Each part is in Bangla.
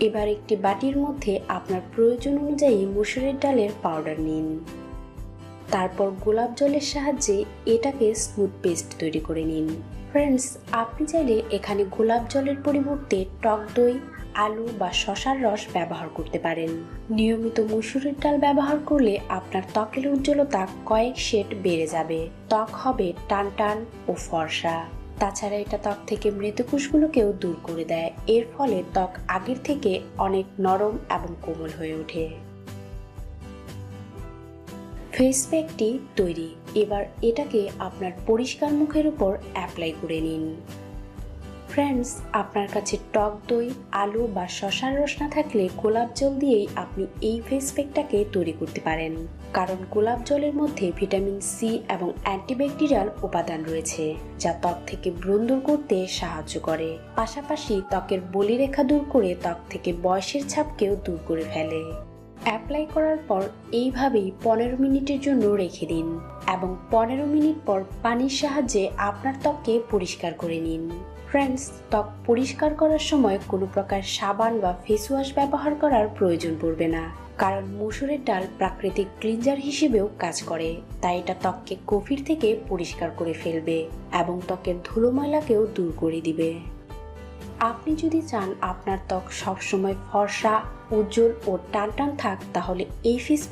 এবার একটি বাটির মধ্যে আপনার প্রয়োজন অনুযায়ী মুসুরের ডালের পাউডার নিন। তারপর গোলাপ জলের সাহায্যে এটাকে স্মুথ পেস্ট তৈরি করে নিন। ফ্রেন্ডস আপনি চাইলে এখানে গোলাপ জলের পরিবর্তে টক দই, আলু বা শশার রস ব্যবহার করতে পারেন। নিয়মিত মুসুরের ডাল ব্যবহার করলে আপনার ত্বকের উজ্জ্বলতা কয়েক শেড বেড়ে যাবে। ত্বক হবে টান টান ও ফর্সা। তাছাড়া এটা ত্বক থেকে মৃতকোষগুলোকেও দূর করে দেয়। এর ফলে ত্বক আগের থেকে অনেক নরম এবং কোমল হয়ে ওঠে। ফেস প্যাকটি তৈরি। এবার এটাকে আপনার পরিষ্কার মুখের উপর অ্যাপ্লাই করে নিন। ফ্রেন্ডস আপনার কাছে টক দই, আলু বা শশার রস না থাকলে গোলাপ জল দিয়েই আপনি এই ফেস প্যাকটাকে তৈরি করতে পারেন। কারণ গোলাপ জলের মধ্যে ভিটামিন সি এবং অ্যান্টিব্যাকটেরিয়াল উপাদান রয়েছে, যা ত্বক থেকে ব্রণ দূর করতে সাহায্য করে। পাশাপাশি ত্বকের বলিরেখা দূর করে ত্বক থেকে বয়সের ছাপকেও দূর করে ফেলে। অ্যাপ্লাই করার পর এইভাবেই পনেরো মিনিটের জন্য রেখে দিন এবং পনেরো মিনিট পর পানির সাহায্যে আপনার ত্বককে পরিষ্কার করে নিন। ফ্রেন্ডস, ত্বক পরিষ্কার করার সময় কোনো প্রকার সাবান বা ফেস ওয়াশ ব্যবহার করার প্রয়োজন পড়বে না। কারণ মসুরের ডাল প্রাকৃতিক ক্লিনজার হিসেবেও কাজ করে, তাই এটা ত্বককে গভীর থেকে পরিষ্কার করে ফেলবে এবং ত্বকের ধুলো ময়লাকেও দূর করে দিবে। আপনি যদি চান আপনার ত্বক সবসময় ফর্সা, উজ্জ্বল ও টান টান থাক, তাহলে এই ফেস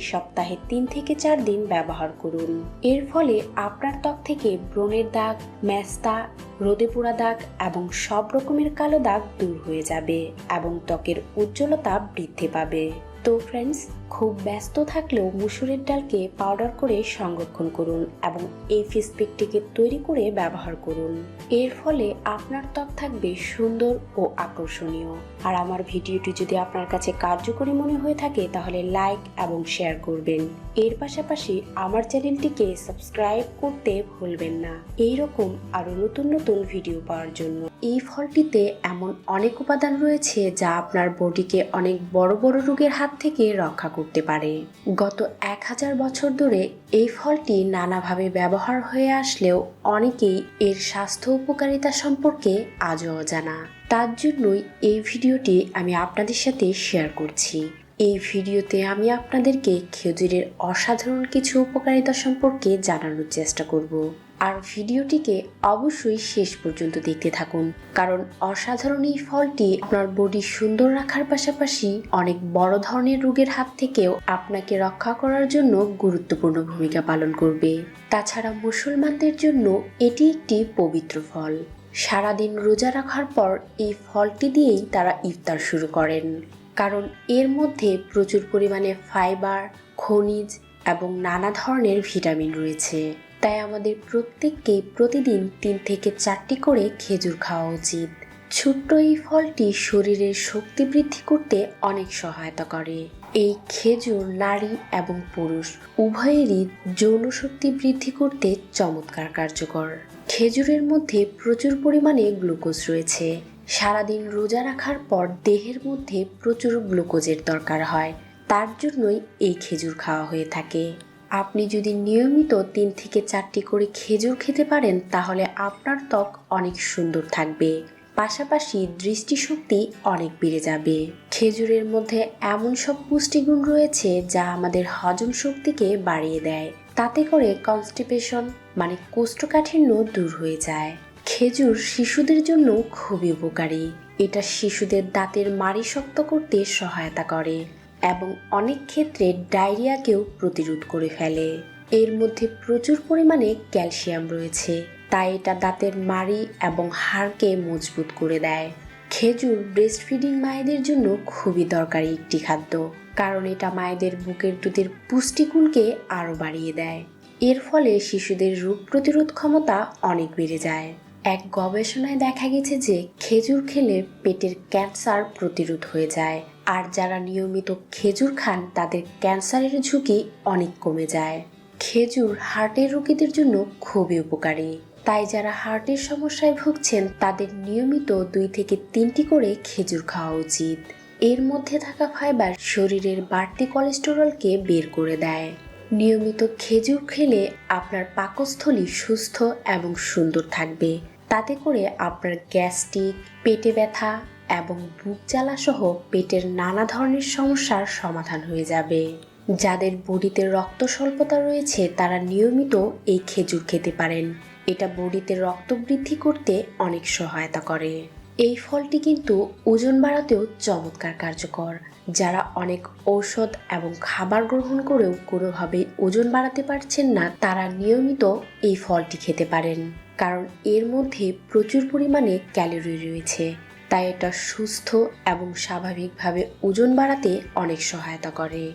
সপ্তাহে তিন থেকে চার দিন ব্যবহার করুন। এর ফলে আপনার ত্বক থেকে ব্রণের দাগ ম্যাস্তা রোদে পোড়া দাগ এবং সব রকমের কালো দাগ দূর হয়ে যাবে এবং ত্বকের উজ্জ্বলতা বৃদ্ধি পাবে। তো ফ্রেন্ডস খুব ব্যস্ত থাকলেও মুসুরের ডালকে পাউডার করে সংরক্ষণ করুন এবং এই ফেস প্যাকটিকে তৈরি করে ব্যবহার করুন। এর ফলে আপনার ত্বক থাকবে সুন্দর ও আকর্ষণীয়। আর আমার ভিডিওটি যদি আপনার কাছে কার্যকরী মনে হয়ে থাকে, তাহলে লাইক এবং শেয়ার করবেন। এর পাশাপাশি আমার চ্যানেলটিকে সাবস্ক্রাইব করতে ভুলবেন না। এই রকম আরও নতুন নতুন ভিডিও পাওয়ার জন্য। এই ফলটিতে এমন অনেক উপাদান রয়েছে যা আপনার বডিকে অনেক বড় বড় রোগের হাত থেকে রক্ষা করতে পারে। গত এক হাজার বছর ধরে এই ফলটি নানাভাবে ব্যবহার হয়ে আসলেও অনেকেই এর স্বাস্থ্য উপকারিতা সম্পর্কে আজও অজানা। তার জন্যই এই ভিডিওটি আমি আপনাদের সাথে শেয়ার করছি। এই ভিডিওতে আমি আপনাদেরকে খেজুরের অসাধারণ কিছু উপকারিতা সম্পর্কে জানানোর চেষ্টা করব। আর ভিডিওটিকে অবশ্যই শেষ পর্যন্ত দেখতে থাকুন। কারণ অসাধারণ এই ফলটি আপনার বডি সুন্দর রাখার পাশাপাশি অনেক বড় ধরনের রোগের হাত থেকেও আপনাকে রক্ষা করার জন্য গুরুত্বপূর্ণ ভূমিকা পালন করবে। তাছাড়া মুসলমানদের জন্য এটি একটি পবিত্র ফল। সারাদিন রোজা রাখার পর এই ফলটি দিয়েই তারা ইফতার শুরু করেন। কারণ এর মধ্যে প্রচুর পরিমাণে ফাইবার, খনিজ এবং নানা ধরনের ভিটামিন রয়েছে। তাই আমাদের প্রত্যেককেই প্রতিদিন তিন থেকে চারটি করে খেজুর খাওয়া উচিত। ছোট্ট এই ফলটি শরীরের শক্তি বৃদ্ধি করতে অনেক সহায়তা করে। এই খেজুর নারী এবং পুরুষ উভয়েরই যৌন শক্তি বৃদ্ধি করতে চমৎকার কার্যকর। খেজুরের মধ্যে প্রচুর পরিমাণে গ্লুকোজ রয়েছে। সারাদিন রোজা রাখার পর দেহের মধ্যে প্রচুর গ্লুকোজের দরকার হয়। তার জন্যই এই খেজুর খাওয়া হয়ে থাকে। আপনি যদি নিয়মিত তিন থেকে চারটি করে খেজুর খেতে পারেন, তাহলে আপনার ত্বক অনেক সুন্দর থাকবে। পাশাপাশি দৃষ্টিশক্তি অনেক বেড়ে যাবে। খেজুরের মধ্যে এমন সব পুষ্টিগুণ রয়েছে যা আমাদের হজম শক্তিকে বাড়িয়ে দেয়। তাতে করে কনস্টিপেশন মানে কোষ্ঠকাঠিন্য দূর হয়ে যায়। খেজুর শিশুদের জন্য খুবই উপকারী। এটা শিশুদের দাঁতের মাড়ি শক্ত করতে সহায়তা করে। এবং অনেক ক্ষেত্রে ডায়রিয়াকেও প্রতিরোধ করে ফেলে। এর মধ্যে প্রচুর পরিমাণে ক্যালসিয়াম রয়েছে, তাই এটা দাঁতের মাড়ি এবং হাড়কে মজবুত করে দেয়। খেজুর ব্রেস্ট ফিডিং মায়েদের জন্য খুবই দরকারি একটি খাদ্য, কারণ এটা মায়েদের বুকের দুধের পুষ্টিগুণকে আরও বাড়িয়ে দেয়। এর ফলে শিশুদের রোগ প্রতিরোধ ক্ষমতা অনেক বেড়ে যায়। এক গবেষণায় দেখা গেছে যে খেজুর খেলে পেটের ক্যান্সার প্রতিরোধ হয়ে যায় আর যারা নিয়মিত খেজুর খান, তাদের ক্যান্সারের ঝুঁকি অনেক কমে যায়। খেজুর হার্টের রোগীদের জন্য খুবই উপকারী। তাই যারা হার্টের সমস্যায় ভুগছেন, তাদের নিয়মিত দুই থেকে তিনটি করে খেজুর খাওয়া উচিত। এর মধ্যে থাকা ফাইবার শরীরের বাড়তি কোলেস্টেরলকে বের করে দেয়। নিয়মিত খেজুর খেলে আপনার পাকস্থলী সুস্থ এবং সুন্দর থাকবে। তাতে করে আপনার গ্যাস্ট্রিক, পেটে ব্যথা এবং বুক জ্বালা সহ পেটের নানা ধরনের সমস্যার সমাধান হয়ে যাবে। যাদের বডিতে রক্ত স্বল্পতা রয়েছে, তারা নিয়মিত এই খেজুর খেতে পারেন। এটা বডিতে রক্ত বৃদ্ধি করতে অনেক সহায়তা করে। এই ফলটি কিন্তু ওজন বাড়াতেও চমৎকার কার্যকর, যারা অনেক ঔষধ এবং খাবার গ্রহণ করেও কোনোভাবে ওজন বাড়াতে পারছেন না, তারা নিয়মিত এই ফলটি খেতে পারেন। কারণ এর মধ্যে প্রচুর পরিমাণে ক্যালোরি রয়েছে। তাই এটা সুস্থ এবং স্বাভাবিকভাবে ওজন বাড়াতে অনেক সহায়তা করে।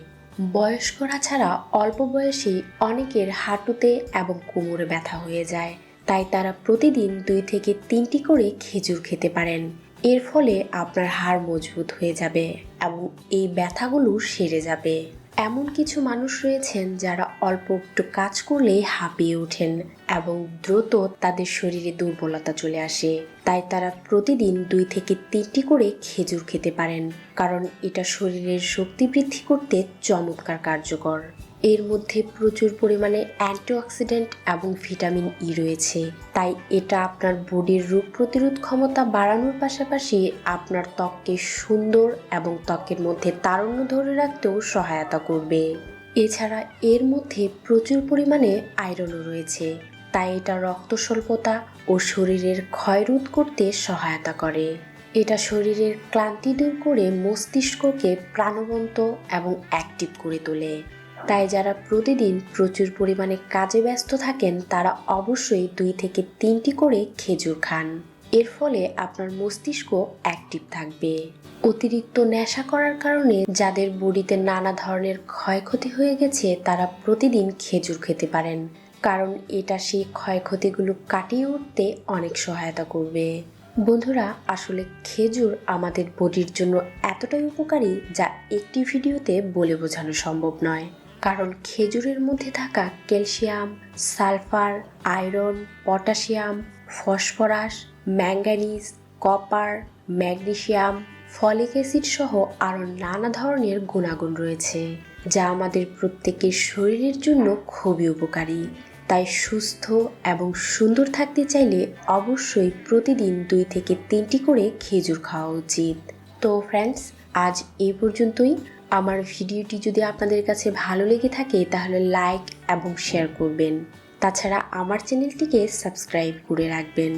বয়স্করা ছাড়া অল্প বয়সেই অনেকের হাঁটুতে এবং কোমরে ব্যথা হয়ে যায়। তাই তারা প্রতিদিন দুই থেকে তিনটি করে খেজুর খেতে পারেন। এর ফলে আপনার হাড় মজবুত হয়ে যাবে এবং এই ব্যথাগুলো সেরে যাবে। এমন কিছু মানুষ রয়েছেন যারা অল্প একটু কাজ করলেই হাঁপিয়ে ওঠেন এবং দ্রুত তাদের শরীরে দুর্বলতা চলে আসে। তাই তারা প্রতিদিন দুই থেকে তিনটি করে খেজুর খেতে পারেন, কারণ এটা শরীরের শক্তি বৃদ্ধি করতে চমৎকার কার্যকর। এর মধ্যে প্রচুর পরিমাণে অ্যান্টিঅক্সিডেন্ট এবং ভিটামিন ই রয়েছে। তাই এটা আপনার বডির রোগ প্রতিরোধ ক্ষমতা বাড়ানোর পাশাপাশি আপনার ত্বককে সুন্দর এবং ত্বকের মধ্যে তারুণ্য ধরে রাখতেও সহায়তা করবে। এছাড়া এর মধ্যে প্রচুর পরিমাণে আয়রনও রয়েছে। তাই এটা রক্ত স্বল্পতা ও শরীরের ক্ষয়রোধ করতে সহায়তা করে। এটা শরীরের ক্লান্তি দূর করে মস্তিষ্ককে প্রাণবন্ত এবং অ্যাক্টিভ করে তোলে। তাই যারা প্রতিদিন প্রচুর পরিমাণে কাজে ব্যস্ত থাকেন, তারা অবশ্যই দুই থেকে তিনটি করে খেজুর খান। এর ফলে আপনার মস্তিষ্ক অ্যাক্টিভ থাকবে। অতিরিক্ত নেশা করার কারণে যাদের বডিতে নানা ধরনের ক্ষয়ক্ষতি হয়ে গেছে, তারা প্রতিদিন খেজুর খেতে পারেন। কারণ এটা সেই ক্ষয়ক্ষতিগুলো কাটিয়ে উঠতে অনেক সহায়তা করবে। বন্ধুরা, আসলে খেজুর আমাদের বডির জন্য এতটাই উপকারী যা একটি ভিডিওতে বলে বোঝানো সম্ভব নয়। কারণ খেজুরের মধ্যে থাকা calcium, sulphur, iron, potassium, phosphorus manganese copper, magnesium, folic acid সহ আরও নানা ধরনের গুণাগুণ রয়েছে, যা আমাদের প্রত্যেকের শরীরের জন্য খুবই উপকারী। তাই সুস্থ এবং সুন্দর থাকতে চাইলে অবশ্যই প্রতিদিন দুই থেকে তিনটি করে খেজুর খাওয়া উচিত। তো ফ্রেন্ডস আজ এই পর্যন্তই। আমার ভিডিওটি যদি আপনাদের কাছে ভালো লেগে থাকে, তাহলে লাইক এবং শেয়ার করবেন। তাছাড়া আমার চ্যানেলটিকে সাবস্ক্রাইব করে রাখবেন।